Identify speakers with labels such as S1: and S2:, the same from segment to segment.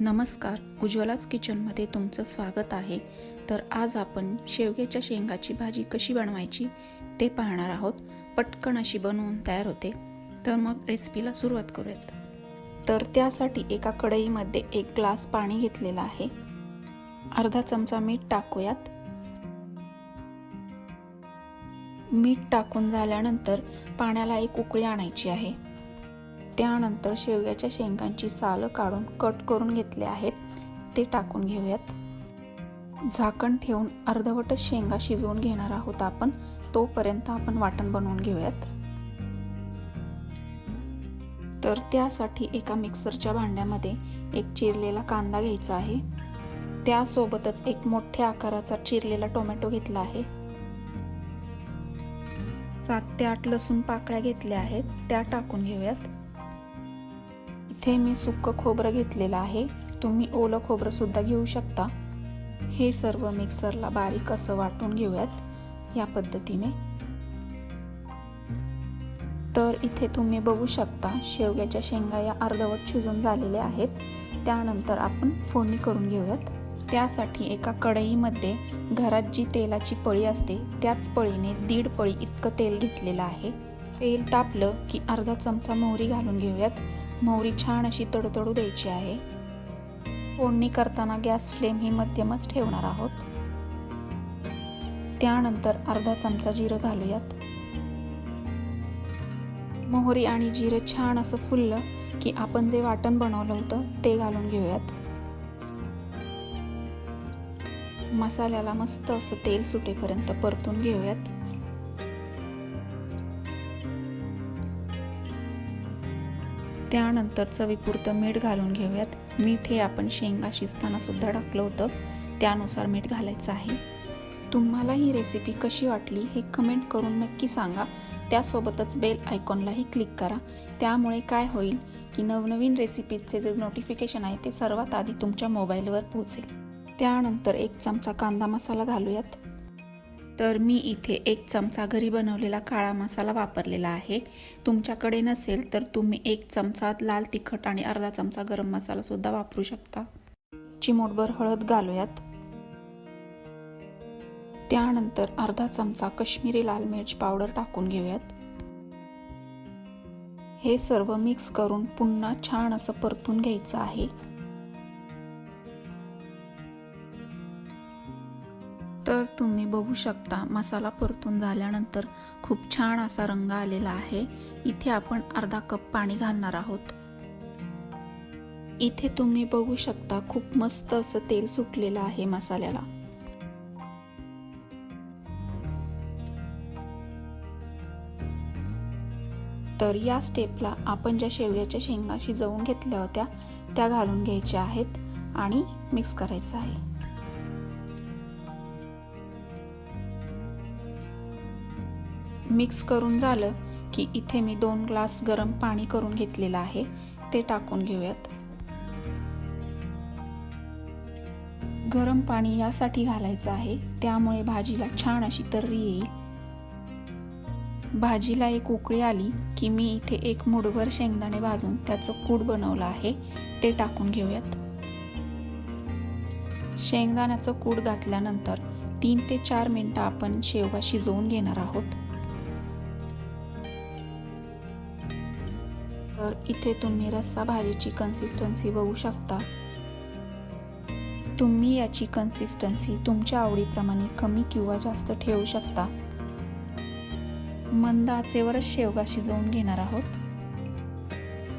S1: नमस्कार. उज्ज्वलाच किचनमध्ये तुमचं स्वागत आहे. तर आज आपण शेवग्याच्या शेंगाची भाजी कशी बनवायची ते पाहणार आहोत. पटकन अशी बनवून तयार होते. तर मग रेसिपीला सुरुवात करूयात. तर त्यासाठी एका कढईमध्ये एक ग्लास पाणी घेतलेलं आहे. अर्धा चमचा मीठ टाकूयात. मीठ टाकून झाल्यानंतर पाण्याला एक उकळी आणायची आहे. त्यानंतर शेवग्याच्या शेंगांची सालं काढून कट करून घेतले आहेत. ते टाकून घेऊयात. झाकण ठेवून अर्धवटच शेंगा शिजवून घेणार आहोत आपण. तोपर्यंत आपण वाटण बनवून घेऊयात. तर त्यासाठी एका मिक्सरच्या भांड्यामध्ये एक चिरलेला कांदा घ्यायचा आहे. त्यासोबतच एक मोठ्या आकाराचा चिरलेला टोमॅटो घेतला आहे. सात ते आठ लसूण पाकळ्या घेतल्या आहेत. त्या टाकून घेऊयात. इथे मी सुक्क खोबरं घेतलेलं आहे. तुम्ही ओलं खोबरंसुद्धा घेऊ शकता. हे सर्व मिक्सरला बारीक असं वाटून घेऊयात. या पद्धतीने. तर इथे तुम्ही बघू शकता शेवग्याच्या शेंगा या अर्धवट शिजून झालेल्या आहेत. त्यानंतर आपण फोडणी करून घेऊयात. त्यासाठी एका कढईमध्ये घरात जी तेलाची पळी असते त्याच पळीने दीड पळी इतकं तेल घेतलेलं आहे. तेल तापलं की अर्धा चमचा मोहरी घालून घेऊयात. मोहरी छान अशी तडतडू द्यायची आहे. फोडणी करताना गॅस फ्लेम ही मध्यमच ठेवणार आहोत. त्यानंतर अर्धा चमचा जिरं घालूयात. मोहरी आणि जिरं छान असं फुललं की आपण जे वाटण बनवलं होतं ते घालून घेऊयात. मसाल्याला मस्त असं तेल सुटेपर्यंत परतून घेऊयात. त्यानंतर चवीपुरतं मीठ घालून घेऊयात. मीठ हे आपण शेंगा शिजताना सुद्धा टाकलं होतं. त्यानुसार मीठ घालायचं आहे. तुम्हाला ही रेसिपी कशी वाटली हे कमेंट करून नक्की सांगा. त्यासोबतच बेल आयकॉनलाही क्लिक करा. त्यामुळे काय होईल की नवनवीन रेसिपीचे जे नोटिफिकेशन आहे ते सर्वात आधी तुमच्या मोबाईलवर पोहोचेल. त्यानंतर एक चमचा कांदा मसाला घालूयात. तर मी इथे एक चमचा घरी बनवलेला काळा मसाला वापरलेला आहे. तुमच्याकडे नसेल तर तुम्ही एक चमचा लाल तिखट आणि अर्धा चमचा गरम मसालासुद्धा वापरू शकता. चिमोटभर हळद घालूयात. त्यानंतर अर्धा चमचा कश्मीरी लाल मिरच पावडर टाकून घेऊयात. हे सर्व मिक्स करून पुन्हा छान असं परतून घ्यायचं आहे. तर तुम्ही बघू शकता मसाला परतून झाल्यानंतर खूप छान असा रंग आलेला आहे. इथे आपण अर्धा कप पाणी घालणार आहोत. इथे तुम्ही बघू शकता खूप मस्त असं तेल सुटलेलं आहे मसाल्याला. तर या स्टेपला आपण ज्या शेवग्याच्या शेंगा शिजवून घेतल्या होत्या त्या घालून घ्यायच्या आहेत आणि मिक्स करायचं आहे. मिक्स करून झालं की इथे मी दोन ग्लास गरम पाणी करून घेतलेलं आहे ते टाकून घेऊयात. गरम पाणी यासाठी घालायचं आहे त्यामुळे भाजीला छान अशी तर्री येईल. भाजीला एक उकळी आली की मी इथे एक मुठभर शेंगदाणे भाजून त्याचं कूड बनवलं आहे ते टाकून घेऊयात. शेंगदाण्याचं कूड घातल्यानंतर तीन ते चार मिनटं आपण शेवगा शिजवून घेणार आहोत. तर इथे तुम्ही रस्सा भाजीची कन्सिस्टन्सी बघू शकता. तुम्ही याची कन्सिस्टन्सी तुमच्या आवडीप्रमाणे कमी किंवा जास्त ठेवू शकता. मंद आचेवरच शेवगा शिजवून घेणार आहोत.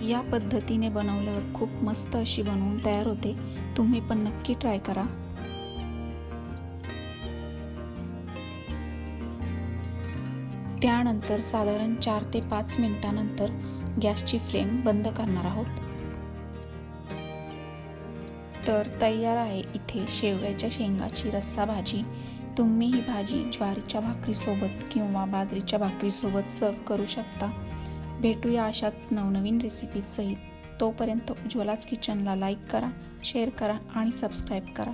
S1: या पद्धतीने बनवल्यावर खूप मस्त अशी बनवून तयार होते. तुम्ही पण नक्की ट्राय करा. त्यानंतर साधारण चार ते पाच मिनिटानंतर गॅसची फ्लेम बंद करणार आहोत. तर तयार आहे इथे शेवग्याच्या शेंगाची रस्सा भाजी. तुम्ही ही भाजी ज्वारीच्या भाकरीसोबत किंवा बाजरीच्या भाकरीसोबत सर्व करू शकता. भेटूया अशाच नवनवीन रेसिपीसहित तोपर्यंत उज्ज्वलाच किचनला लाईक करा शेअर करा आणि सबस्क्राईब करा.